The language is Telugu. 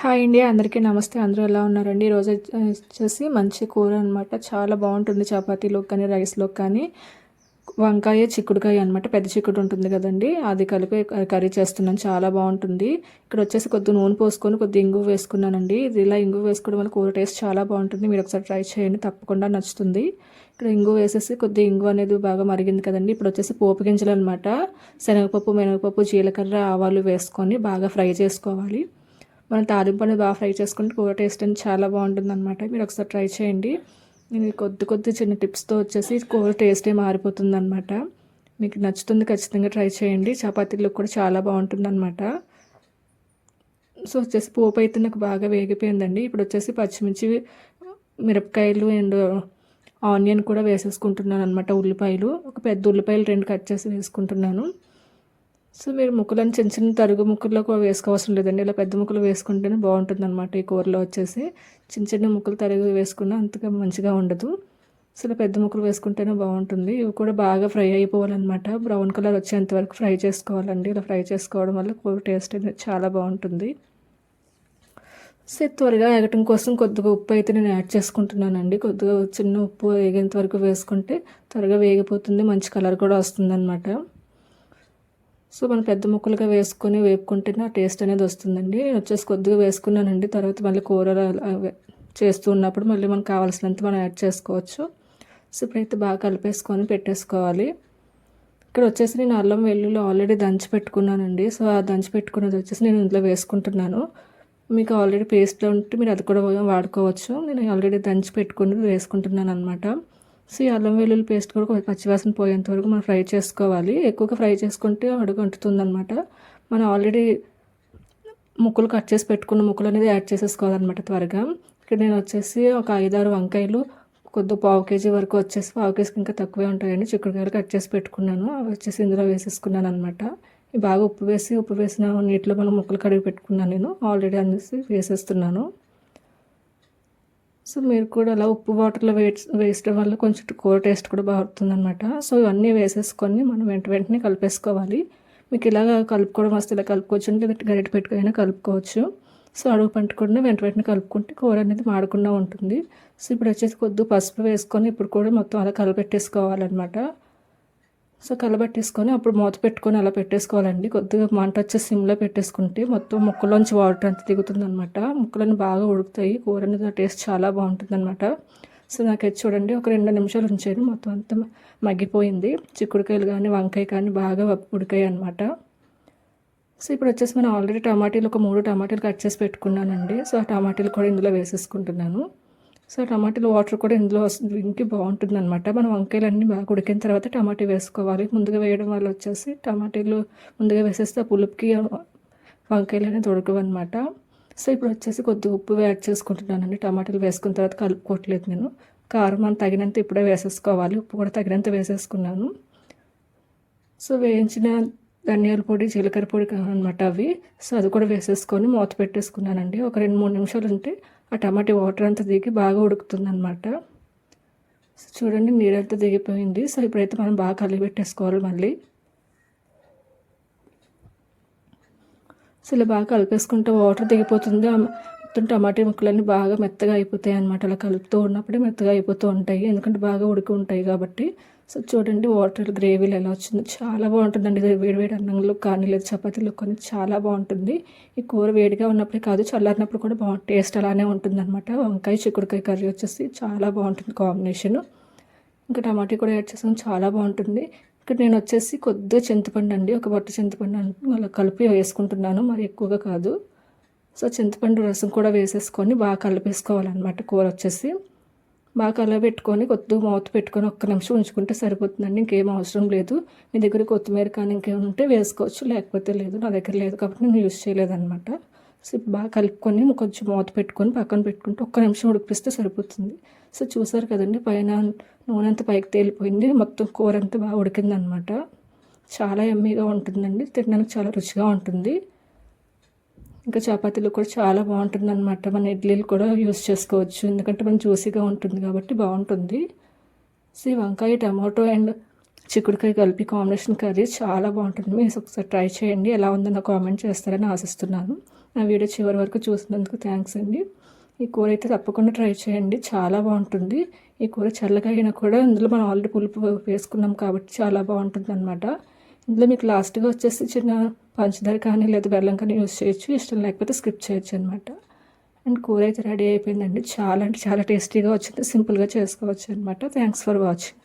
హాయ్ అండి అందరికీ నమస్తే. అందరూ ఎలా ఉన్నారండి? ఈరోజు వచ్చేసి మంచి కూర అనమాట చాలా బాగుంటుంది చపాతీలోకి కానీ రైస్లోకి కానీ. వంకాయ చిక్కుడుకాయ అనమాట పెద్ద చిక్కుడు ఉంటుంది కదండి. అది కలిపి కర్రీ చేస్తున్నాను. చాలా బాగుంటుంది. ఇక్కడ వచ్చేసి కొద్ది నూనె పోసుకొని కొద్ది ఇంగు వేసుకున్నానండి. ఇది ఇలా ఇంగు వేసుకోవడం వల్ల కూర టేస్ట్ చాలా బాగుంటుంది. మీరు ఒకసారి ట్రై చేయండి. తప్పకుండా నచ్చుతుంది. ఇక్కడ ఇంగు వేసేసి కొద్ది ఇంగు అనేది బాగా మరిగింది కదండి. ఇప్పుడు వచ్చేసి పోపు గింజలు అనమాట శనగపప్పు మినగపప్పు జీలకర్ర ఆవాలు వేసుకొని బాగా ఫ్రై చేసుకోవాలి. మనం తాలింపు అనేది బాగా ఫ్రై చేసుకుంటే కూర టేస్ట్ అనేది చాలా బాగుంటుంది అనమాట మీరు ఒకసారి ట్రై చేయండి. నేను కొద్ది కొద్ది చిన్న టిప్స్తో వచ్చేసి కూర టేస్టే మారిపోతుంది అనమాట మీకు నచ్చుతుంది ఖచ్చితంగా ట్రై చేయండి. చపాతీలకు కూడా చాలా బాగుంటుంది అనమాట సో వచ్చేసి పోపు అయితే నాకు బాగా వేగిపోయిందండి. ఇప్పుడు వచ్చేసి పచ్చిమిర్చి మిరపకాయలు అండ్ ఆనియన్ కూడా వేసేసుకుంటున్నాను అనమాట ఉల్లిపాయలు. ఒక పెద్ద ఉల్లిపాయలు రెండు కట్ చేసి వేసుకుంటున్నాను. సో మీరు ముక్కలను చిన్న చిన్న తరుగు ముక్కల్లో కూడా వేసుకోవాల్సిన లేదండి. ఇలా పెద్ద ముక్కలు వేసుకుంటేనే బాగుంటుంది అనమాట ఈ కూరలో వచ్చేసి. చిన్న చిన్న ముక్కలు తరుగు వేసుకున్నా అంతగా మంచిగా ఉండదు. సో ఇలా పెద్ద ముక్కలు వేసుకుంటేనే బాగుంటుంది. ఇవి కూడా బాగా ఫ్రై అయిపోవాలన్నమాట. బ్రౌన్ కలర్ వచ్చేంత వరకు ఫ్రై చేసుకోవాలండి. ఇలా ఫ్రై చేసుకోవడం వల్ల కూర టేస్ట్ అనేది చాలా బాగుంటుంది. సో త్వరగా ఎగటం కోసం కొద్దిగా ఉప్పు అయితే నేను యాడ్ చేసుకుంటున్నానండి. కొద్దిగా చిన్న ఉప్పు వేగేంత వరకు వేసుకుంటే త్వరగా వేగిపోతుంది. మంచి కలర్ కూడా వస్తుందన్నమాట. సో మనం పెద్ద ముక్కలుగా వేసుకొని వేపుకుంటేనే ఆ టేస్ట్ అనేది వస్తుందండి. నేను వచ్చేసి కొద్దిగా వేసుకున్నానండి. తర్వాత మళ్ళీ కూర చేస్తూ ఉన్నప్పుడు మళ్ళీ మనకు కావాల్సినంత మనం యాడ్ చేసుకోవచ్చు. సో ఇప్పుడైతే బాగా కలిపేసుకొని పెట్టేసుకోవాలి. ఇక్కడ వచ్చేసి నేను అల్లం వెల్లుల్లి ఆల్రెడీ దంచి పెట్టుకున్నానండి. సో ఆ దంచి పెట్టుకున్నది వచ్చేసి నేను ఇంట్లో వేసుకుంటున్నాను. మీకు ఆల్రెడీ పేస్ట్లో ఉంటే మీరు అది కూడా వాడుకోవచ్చు. నేను ఆల్రెడీ దంచి పెట్టుకుని వేసుకుంటున్నాను అనమాట సో ఈ అల్లం వెల్లుల్లి పేస్ట్ కూడా కొంచెం పచ్చివాసన పోయేంత వరకు మనం ఫ్రై చేసుకోవాలి. ఎక్కువగా ఫ్రై చేసుకుంటే అడుగు అంటుతుంది అనమాట మనం ఆల్రెడీ ముక్కలు కట్ చేసి పెట్టుకున్న ముక్కలు అనేది యాడ్ చేసేసుకోవాలన్నమాట త్వరగా. ఇక్కడ నేను వచ్చేసి ఒక ఐదారు వంకాయలు కొద్ది పావు కేజీ వరకు వచ్చేసి పావు కేజీకి ఇంకా తక్కువే ఉంటాయండి చిక్కుడుకాయలు కట్ చేసి పెట్టుకున్నాను. అవి వచ్చేసి ఇందులో వేసేసుకున్నాను అనమాట బాగా ఉప్పు వేసి ఉప్పు వేసిన నీటిలో మనం ముక్కలు కడిగి పెట్టుకున్నాను నేను. ఆల్రెడీ అనేసి వేసేస్తున్నాను. సో మీరు కూడా అలా ఉప్పు వాటర్లో వేస్ వేసడం వల్ల కొంచెం కూర టేస్ట్ కూడా బాగుతుందనమాట అనమాట సో ఇవన్నీ వేసేసుకొని మనం వెంట వెంటనే కలిపేసుకోవాలి. మీకు ఇలాగ కలుపుకోవడం వస్తే ఇలా కలుపుకోవచ్చు లేదంటే గరిట పెట్టుకైనా కలుపుకోవచ్చు. సో అడుగు పంటకుండా వెంట వెంటనే కలుపుకుంటే కూర అనేది మాడకుండా ఉంటుంది. సో ఇప్పుడు వచ్చేసి కొద్దిగా పసుపు వేసుకొని ఇప్పుడు కూడా మొత్తం అలా కలిపెట్టేసుకోవాలన్నమాట. సో కలబెట్టేసుకొని అప్పుడు మూత పెట్టుకొని అలా పెట్టేసుకోవాలండి. కొద్దిగా మంట వచ్చే సిమ్లో పెట్టేసుకుంటే మొత్తం ముక్కలోంచి వాటర్ అంతా దిగుతుంది అనమాట ముక్కలన్నీ బాగా ఉడుకుతాయి. కూర అనేది టేస్ట్ చాలా బాగుంటుంది అనమాట సో నాకైతే చూడండి ఒక రెండు నిమిషాలు ఉంచాను మొత్తం అంతా మగ్గిపోయింది. చిక్కుడుకాయలు కానీ వంకాయ కానీ బాగా ఉడికాయి అనమాట సో ఇప్పుడు వచ్చేసి మనం ఆల్రెడీ టమాటీలు ఒక మూడు టమాటీలు కట్ చేసి పెట్టుకున్నానండి. సో ఆ టమాటీలు కూడా ఇందులో వేసేసుకుంటున్నాను. సో టమాటాలు వాటర్ కూడా ఇందులో ఇంకి బాగుంటుంది అనమాట మనం వంకాయలన్నీ బాగా ఉడికిన తర్వాత టమాటా వేసుకోవాలి. ముందుగా వేయడం వల్ల వచ్చేసి టమాటాలు ముందుగా వేసేస్తే ఆ పులుపుకి వంకాయలు అనేది ఉడకవు సో ఇప్పుడు వచ్చేసి కొద్దిగా ఉప్పు యాడ్ చేసుకుంటున్నానండి. టమాటాలు వేసుకున్న తర్వాత కలుపుకోవట్లేదు నేను. కారం మనం తగినంత ఇప్పుడే వేసేసుకోవాలి. ఉప్పు కూడా తగినంత వేసేసుకున్నాను. సో వేయించిన ధనియాల పొడి జీలకర్ర పొడి అనమాట అవి. సో అది కూడా వేసేసుకొని మూత పెట్టేసుకున్నానండి. ఒక రెండు మూడు నిమిషాలు ఉంటే ఆ టమాటా వాటర్ అంతా దిగి బాగా ఉడుకుతుంది అనమాట చూడండి నీరంతా దిగిపోయింది. సో ఇప్పుడైతే మనం బాగా కలిగి పెట్టేసుకోవాలి మళ్ళీ. సో ఇలా బాగా కలిపేసుకుంటే వాటర్ దిగిపోతుంది. మొత్తం టమాటా ముక్కలన్నీ బాగా మెత్తగా అయిపోతాయి అనమాట అలా కలుపుతూ ఉన్నప్పుడే మెత్తగా అయిపోతూ ఉంటాయి. ఎందుకంటే బాగా ఉడికి ఉంటాయి కాబట్టి. సో చూడండి వాటర్ గ్రేవీలు ఎలా వచ్చింది. చాలా బాగుంటుందండి. ఇది వేడివేడి అన్నంలో కానీ లేదు చపాతీలో కానీ చాలా బాగుంటుంది. ఈ కూర వేడిగా ఉన్నప్పుడే కాదు చల్లారినప్పుడు కూడా బాగుంటుంది టేస్ట్ అలానే ఉంటుంది అనమాట వంకాయ చిక్కుడుకాయ కర్రీ వచ్చేసి చాలా బాగుంటుంది కాంబినేషన్. ఇంకా టమాటా కూడా యాడ్ చేసాం. చాలా బాగుంటుంది. ఇక్కడ నేను వచ్చేసి కొద్దిగా చింతపండు అండి. ఒక బట్ట చింతపండు అలా కలిపి వేసుకుంటున్నాను. మరి ఎక్కువగా కాదు. సో చింతపండు రసం కూడా వేసేసుకొని బాగా కలిపేసుకోవాలన్నమాట. కూర వచ్చేసి బాగా కలబెట్టుకొని కొద్దిగా మూత పెట్టుకొని ఒక్క నిమిషం ఉంచుకుంటే సరిపోతుందండి. ఇంకేం అవసరం లేదు. మీ దగ్గర కొత్తిమీర కానీ ఇంకేమైనా ఉంటే వేసుకోవచ్చు. లేకపోతే లేదు నా దగ్గర లేదు కాబట్టి నేను యూజ్ చేయలేదన్నమాట. సో బాగా కలుపుకొని కొంచెం మూత పెట్టుకొని పక్కన పెట్టుకుంటే ఒక్క నిమిషం ఉడిపిస్తే సరిపోతుంది. సో చూసారు కదండి పైన నూనె అంతా పైకి తేలిపోయింది. మొత్తం కూర అంతా బాగా ఉడికిందనమాట చాలా ఎమ్మీగా ఉంటుందండి. తినడానికి చాలా రుచిగా ఉంటుంది. ఇంకా చపాతీలు కూడా చాలా బాగుంటుంది అనమాట మన ఇడ్లీలు కూడా యూస్ చేసుకోవచ్చు. ఎందుకంటే మనం జ్యూసీగా ఉంటుంది కాబట్టి బాగుంటుంది. సో వంకాయ టమాటో అండ్ చిక్కుడుకాయ కలిపి కాంబినేషన్ కర్రీ చాలా బాగుంటుంది. మీరు ఒకసారి ట్రై చేయండి. ఎలా ఉందో నాకు కామెంట్ చేస్తారని ఆశిస్తున్నాను. నా వీడియో చివరి వరకు చూసినందుకు థ్యాంక్స్ అండి. ఈ కూర అయితే తప్పకుండా ట్రై చేయండి. చాలా బాగుంటుంది. ఈ కూర చల్లగా అయినా కూడా ఇందులో మనం ఆల్రెడీ పులుపు వేసుకున్నాం కాబట్టి చాలా బాగుంటుంది అనమాట ఇందులో మీకు లాస్ట్గా వచ్చేసి చిన్న పంచదార కానీ లేదా బెల్లం కానీ యూస్ చేయొచ్చు. ఇష్టం లేకపోతే స్కిప్ చేయొచ్చు అనమాట అండ్ కూర అయితే రెడీ అయిపోయిందండి. చాలా అంటే చాలా టేస్టీగా వచ్చింది. సింపుల్గా చేసుకోవచ్చు అనమాట థ్యాంక్స్ ఫర్ వాచింగ్